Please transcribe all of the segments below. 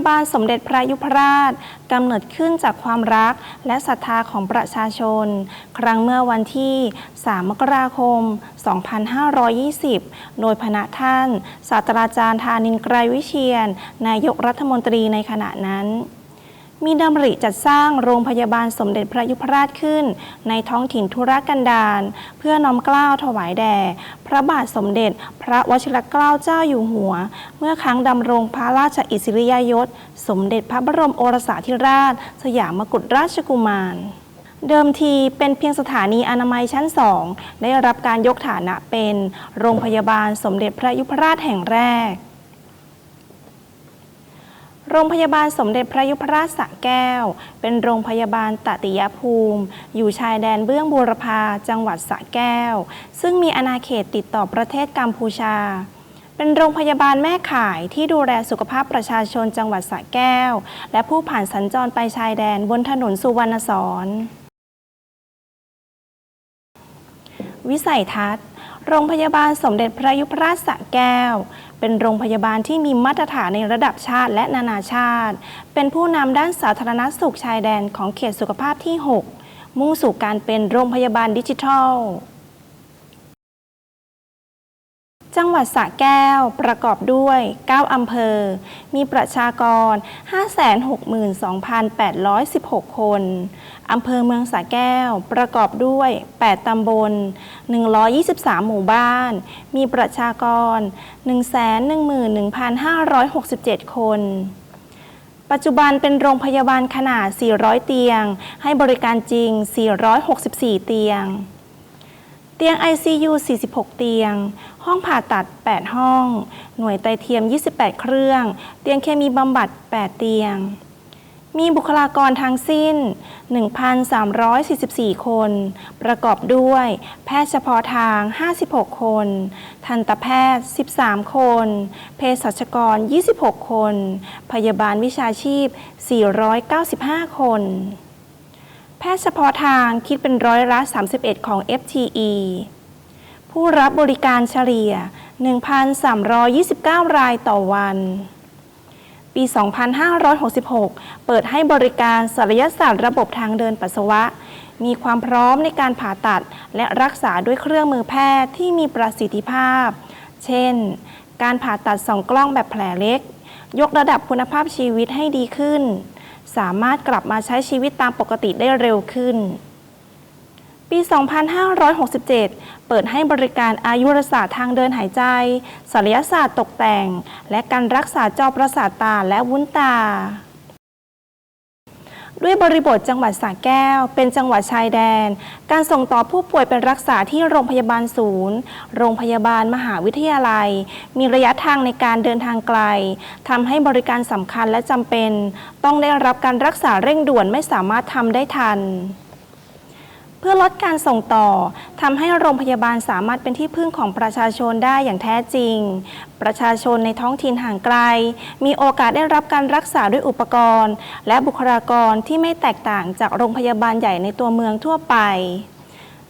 าบาลสมเด็จพระยุพราชกำเนิดขึ้นจากความรักและศรัทธาของประชาชน ครั้งเมื่อวันที่ 3 มกราคม 2520 โดยพระท่าน ศาสตราจารย์ธานินไกรวิเชียน นายกรัฐมนตรีในขณะนั้น มีดำริจัดสร้างโรงพยาบาลสมเด็จพระยุพราชขึ้น ในท้องถิ่นธุรกันดารเพื่อน้อมเกล้าถวายแด่ พระบาทสมเด็จ พระวชิรเกล้าเจ้าอยู่หัว เมื่อครั้งดำรงพระราชอิสริยยศ สมเด็จพระบรมโอรสาธิราช สยามกุฎราชกุมารเดิมทีเป็นเพียงสถานีอนามัยชั้นสองได้รับการยกฐานะเป็น โรงพยาบาลสมเด็จพระยุพราชแห่งแรก โรงพยาบาลสมเด็จพระยุพราชสระแก้ว เป็นโรงพยาบาลตติยภูมิ อยู่ชายแดนเบื้องบูรพาจังหวัดสระแก้ว ซึ่งมีอาณาเขตติดต่อประเทศกัมพูชา เป็นโรงพยาบาลแม่ข่ายที่ดูแลสุขภาพประชาชนจังหวัดสระแก้ว และผู้ผ่านสัญจรไปชายแดนบนถนนสุวรรณสอนวิสัยทัศน์ โรงพยาบาลสมเด็จพระยุพราชสระแก้ว เป็นโรงพยาบาลที่มีมาตรฐานในระดับชาติและนานาชาติ เป็นผู้นำด้านสาธารณสุขชายแดนของเขตสุขภาพที่ 6 มุ่งสู่การเป็นโรงพยาบาลดิจิทัล จังหวัดสระแก้วประกอบด้วย 9 อำเภอ มีประชากร 562,816 คน อำเภอเมืองสระแก้วประกอบด้วย 8 ตำบล 123 หมู่บ้าน มีประชากร 111,567 คนปัจจุบันเป็นโรงพยาบาลขนาด 400 เตียง ให้บริการจริง 464 เตียง เตียง ICU 46 เตียง ห้องผ่าตัด 8 ห้อง หน่วยไตเทียม 28 เครื่อง เตียงเคมีบำบัด 8 เตียง มีบุคลากรทั้งสิ้น 1,344 คน ประกอบด้วย แพทย์เฉพาะทาง 56 คน ทันตแพทย์ 13 คน เภสัชกร 26 คน พยาบาลวิชาชีพ 495 คนแพทย์เฉพาะทางคิดเป็นร้อยละ 31 ของ FTE ผู้รับบริการเฉลี่ย 1,329 รายต่อวัน ปี 2566 เปิดให้บริการศัลยศาสตร์ระบบทางเดินปัสสาวะ มีความพร้อมในการผ่าตัด และรักษาด้วยเครื่องมือแพทย์ที่มีประสิทธิภาพ เช่น การผ่าตัดสองกล้องแบบแผลเล็ก ยกระดับคุณภาพชีวิตให้ดีขึ้น สามารถกลับมาใช้ชีวิตตามปกติได้เร็วขึ้น ปี 2567 เปิดให้บริการอายุรศาสตร์ทางเดินหายใจศัลยศาสตร์ตกแต่ง และการรักษาจอประสาทตาและวุ้นตาด้วยบริบทจังหวัดสระแก้ว เป็นจังหวัดชายแดน การส่งต่อผู้ป่วยเป็นรักษาที่โรงพยาบาลศูนย์ โรงพยาบาลมหาวิทยาลัย มีระยะทางในการเดินทางไกลทำให้บริการสำคัญและจำเป็น ต้องได้รับการรักษาเร่งด่วนไม่สามารถทำได้ทัน เพื่อลดการส่งต่อทำให้โรงพยาบาลสามารถเป็นที่พึ่งของประชาชนได้อย่างแท้จริง ประชาชนในท้องถิ่นห่างไกล มีโอกาสได้รับการรักษาด้วยอุปกรณ์ และบุคลากรที่ไม่แตกต่างจากโรงพยาบาลใหญ่ในตัวเมืองทั่วไป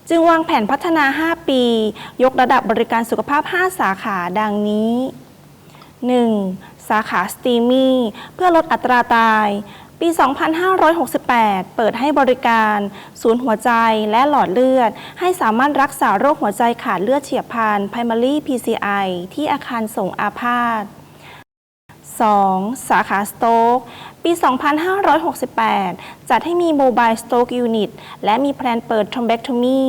จึงวางแผนพัฒนา 5 ปี ยกระดับบริการสุขภาพ 5 สาขาดังนี้ 1. สาขาสตีมี่เพื่อลดอัตราตาย ปี 2568 เปิดให้บริการ ศูนย์หัวใจและหลอดเลือด ให้สามารถรักษาโรคหัวใจขาดเลือดเฉียบพลัน primary PCI ที่อาคารส่งอาพาธ 2. สาขาสโต๊กปี 2568 จัดให้มีโมบายสโต๊กยูนิตและมีแพลนเปิดทรอมเบคโทมี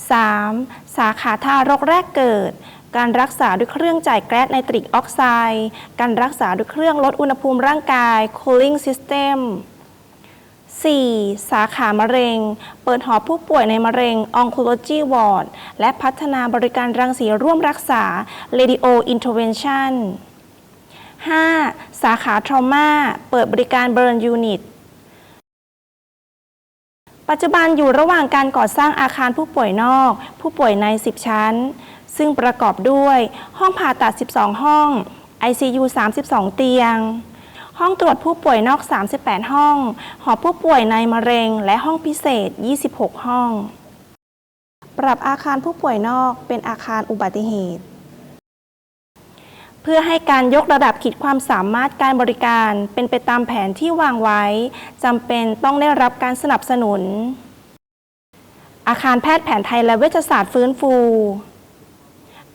3. สาขาทารกแรกเกิด การรักษาด้วยเครื่องจ่ายแก๊สไนตริกออกไซด์ การรักษาด้วยเครื่องลดอุณหภูมิร่างกาย cooling system 4. สาขามะเร็ง เปิดหอผู้ป่วยในมะเร็ง oncology ward และพัฒนาบริการรังสีร่วมรักษา radio intervention 5. สาขาทรมาเปิดบริการ burn unit ปัจจุบันอยู่ระหว่างการก่อสร้างอาคารผู้ป่วยนอก ผู้ป่วยใน 10 ชั้น ซึ่งประกอบด้วยห้องผ่าตัด 12 ห้อง ICU 32 เตียง ห้องตรวจผู้ป่วยนอก 38 ห้อง หอผู้ป่วยในมะเร็ง และห้องพิเศษ 26 ห้อง ปรับอาคารผู้ป่วยนอกเป็นอาคารอุบัติเหตุ เพื่อให้การยกระดับขีดความสามารถการบริการเป็นไปตามแผนที่วางไว้จำเป็นต้องได้รับการสนับสนุน อาคารแพทย์แผนไทยและเวชศาสตร์ฟื้นฟู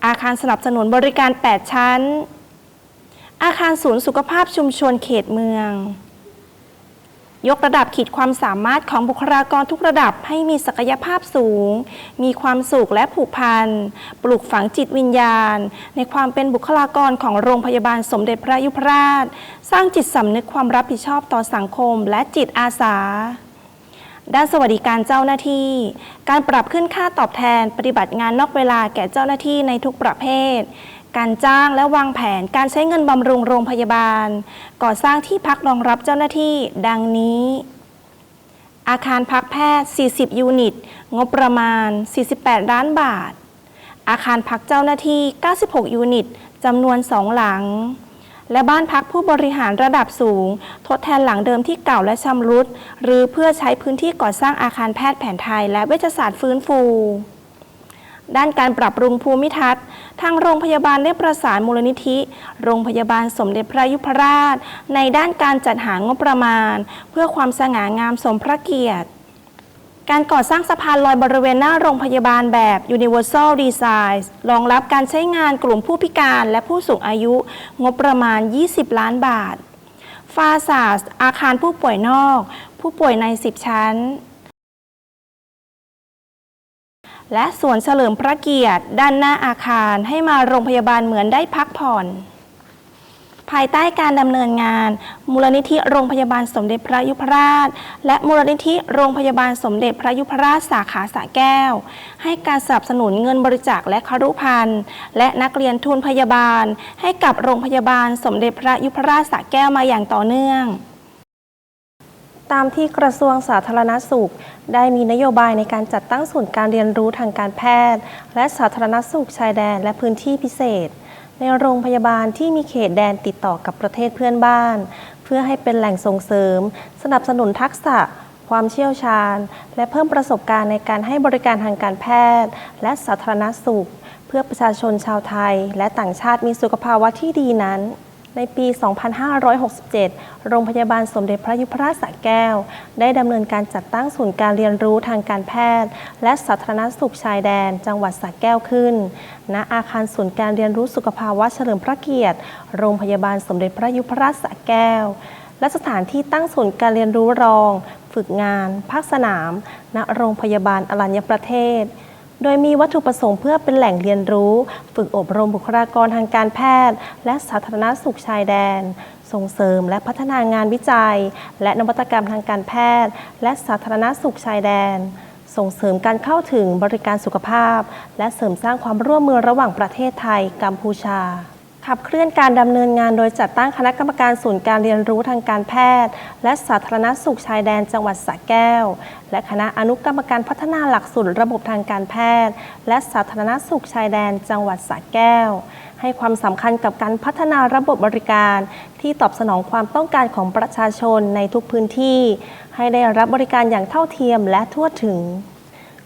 อาคารสนับสนุนบริการ 8 ชั้น อาคารศูนย์สุขภาพชุมชนเขตเมือง ยกระดับขีดความสามารถของบุคลากรทุกระดับให้มีศักยภาพสูง มีความสุขและผูกพัน ปลูกฝังจิตวิญญาณ ในความเป็นบุคลากรของโรงพยาบาลสมเด็จพระยุพราช สร้างจิตสำนึกความรับผิดชอบต่อสังคมและจิตอาสา ด้านสวัสดิการเจ้าหน้าที่ การปรับขึ้นค่าตอบแทนปฏิบัติงานนอกเวลาแก่เจ้าหน้าที่ในทุกประเภท การจ้างและวางแผนการใช้เงินบำรุงโรงพยาบาล ก่อสร้างที่พักรองรับเจ้าหน้าที่ดังนี้ อาคารพักแพทย์ 40 ยูนิต งบประมาณ 48 ล้านบาท อาคารพักเจ้าหน้าที่ 96 ยูนิตจำนวน 2 หลัง และบ้านพักผู้บริหารระดับสูง ทดแทนหลังเดิมที่เก่าและชำรุด หรือเพื่อใช้พื้นที่ก่อสร้างอาคารแพทย์แผนไทยและเวชศาสตร์ฟื้นฟู ด้านการปรับปรุงภูมิทัศน์ ทางโรงพยาบาลได้ประสานมูลนิธิ โรงพยาบาลสมเด็จพระยุพราช ในด้านการจัดหางบประมาณ เพื่อความสง่างามสมพระเกียรติ การก่อสร้างสะพานลอยบริเวณหน้าโรงพยาบาลแบบ Universal Design รองรับการใช้งานกลุ่มผู้พิการและผู้สูงอายุ งบประมาณ 20 ล้านบาท ฟาซาสอาคารผู้ป่วยนอก ผู้ป่วยใน 10 ชั้น และสวนเฉลิมพระเกียรติ ด้านหน้าอาคารให้มาโรงพยาบาลเหมือนได้พักผ่อน ภายใต้การดำเนินงาน มูลนิธิโรงพยาบาลสมเด็จพระยุพราช และมูลนิธิโรงพยาบาลสมเด็จพระยุพราชสาขาสระแก้ว ให้การสนับสนุนเงินบริจาคและคารุพันธ์และนักเรียนทุนพยาบาล ให้กับโรงพยาบาลสมเด็จพระยุพราชสระแก้วมาอย่างต่อเนื่อง ตามที่กระทรวงสาธารณสุข ได้มีนโยบายในการจัดตั้งศูนย์การเรียนรู้ทางการแพทย์ และสาธารณสุขชายแดนและพื้นที่พิเศษ ในโรงพยาบาลที่มีเขตแดนติดต่อกับประเทศเพื่อนบ้าน เพื่อให้เป็นแหล่งส่งเสริม สนับสนุนทักษะ ความเชี่ยวชาญ และเพิ่มประสบการณ์ในการให้บริการทางการแพทย์ และสาธารณสุข เพื่อประชาชนชาวไทย และต่างชาติมีสุขภาวะที่ดีนั้น ในปี 2567 โรงพยาบาลสมเด็จพระยุพราชสระแก้ว ได้ดำเนินการจัดตั้งศูนย์การเรียนรู้ทางการแพทย์ และสาธารณสุขชายแดน จังหวัดสระแก้วขึ้น ณ อาคารศูนย์การเรียนรู้สุขภาวะเฉลิมพระเกียรติ โรงพยาบาลสมเด็จพระยุพราชสระแก้ว และสถานที่ตั้งศูนย์การเรียนรู้รอง ฝึกงาน ภาคสนาม ณ โรงพยาบาลอรัญญประเทศ โดยมีวัตถุประสงค์เพื่อเป็นแหล่งเรียนรู้ ฝึกอบรมบุคลากรทางการแพทย์ และสาธารณสุขชายแดน ส่งเสริมและพัฒนางานวิจัย และนวัตกรรมทางการแพทย์ และสาธารณสุขชายแดน ส่งเสริมการเข้าถึงบริการสุขภาพ และเสริมสร้างความร่วมมือระหว่างประเทศไทย กัมพูชา ขับเคลื่อนการดำเนินงานโดยจัดตั้งคณะกรรมการศูนย์การเรียนรู้ทางการแพทย์ และสาธารณสุขชายแดนจังหวัดสระแก้ว และคณะอนุกรรมการพัฒนาหลักสูตรระบบทางการแพทย์ และสาธารณสุขชายแดนจังหวัดสระแก้ว ให้ความสำคัญกับการพัฒนาระบบบริการ ที่ตอบสนองความต้องการของประชาชนในทุกพื้นที่ ให้ได้รับบริการอย่างเท่าเทียมและทั่วถึง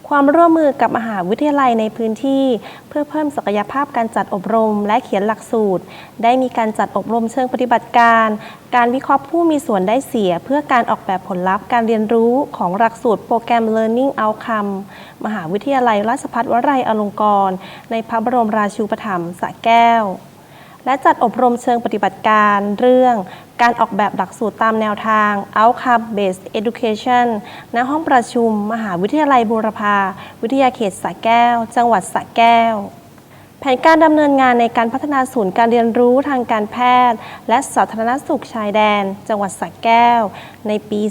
ความร่วมมือกับมหาวิทยาลัยในพื้นที่ เพื่อเพิ่มศักยภาพการจัดอบรมและเขียนหลักสูตร ได้มีการจัดอบรมเชิงปฏิบัติการ การวิเคราะห์ผู้มีส่วนได้เสีย เพื่อการออกแบบผลลัพธ์การเรียนรู้ของหลักสูตรโปรแกรม Learning Outcome มหาวิทยาลัยราชภัฏวลัยอลงกรณ์ในพระบรมราชูปถัมภ์สระแก้ว และจัดอบรมเชิงปฏิบัติการเรื่องการออกแบบหลักสูตรตามแนวทาง Outcome Based Education ณ ห้องประชุม มหาวิทยาลัยบูรพา วิทยาเขตสระแก้ว จังหวัดสระแก้ว แผนการดำเนินงานในการพัฒนาศูนย์การเรียนรู้ทางการแพทย์ และสาธารณสุขชายแดน จังหวัดสระแก้ว ในปี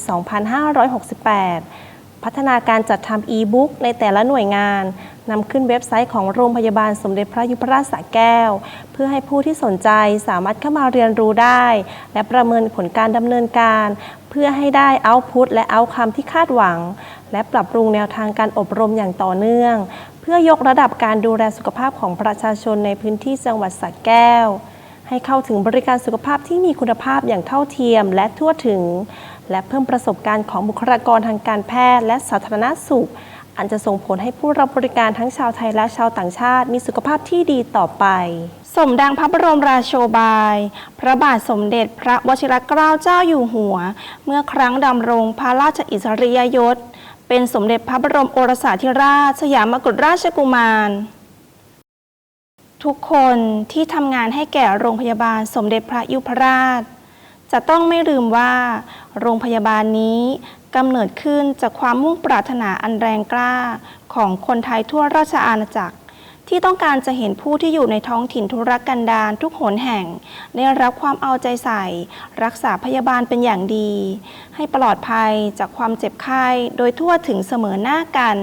2568 พัฒนาการจัดทำอีบุ๊กในแต่ละหน่วยงาน นำขึ้นเว็บไซต์ของโรงพยาบาลสมเด็จพระยุพราชสระแก้ว เพื่อให้ผู้ที่สนใจสามารถเข้ามาเรียนรู้ได้ และประเมินผลการดำเนินการ เพื่อให้ได้เอาพุตและเอาคำที่คาดหวัง และปรับปรุงแนวทางการอบรมอย่างต่อเนื่อง เพื่อยกระดับการดูแลสุขภาพของประชาชนในพื้นที่จังหวัดสระแก้ว ให้เข้าถึงบริการสุขภาพที่มีคุณภาพอย่างเท่าเทียมและทั่วถึง และเพิ่มประสบการณ์ของบุคลากรทางการแพทย์และสาธารณสุข อันจะส่งผลให้ผู้รับบริการทั้งชาวไทยและชาวต่างชาติ มีสุขภาพที่ดีต่อไป สมดังพระบรมราโชบาย พระบาทสมเด็จพระวชิรเกล้าเจ้าอยู่หัว เมื่อครั้งดำรงพระราชอิสริยยศ เป็นสมเด็จพระบรมโอรสาธิราชสยามกุฎราชกุมาร ทุกคนที่ทำงานให้แก่โรงพยาบาลสมเด็จพระยุพราชจะต้องไม่ลืมว่า โรงพยาบาลนี้ กำเนิดขึ้นจากความมุ่งปรารถนาอันแรงกล้าของคนไทยทั่วราชอาณาจักร ที่ต้องการจะเห็นผู้ที่อยู่ในท้องถิ่นธุรกันดารทุกหนแห่ง ได้รับความเอาใจใส่ รักษาพยาบาลเป็นอย่างดี ให้ปลอดภัยจากความเจ็บไข้โดยทั่วถึงเสมอหน้ากัน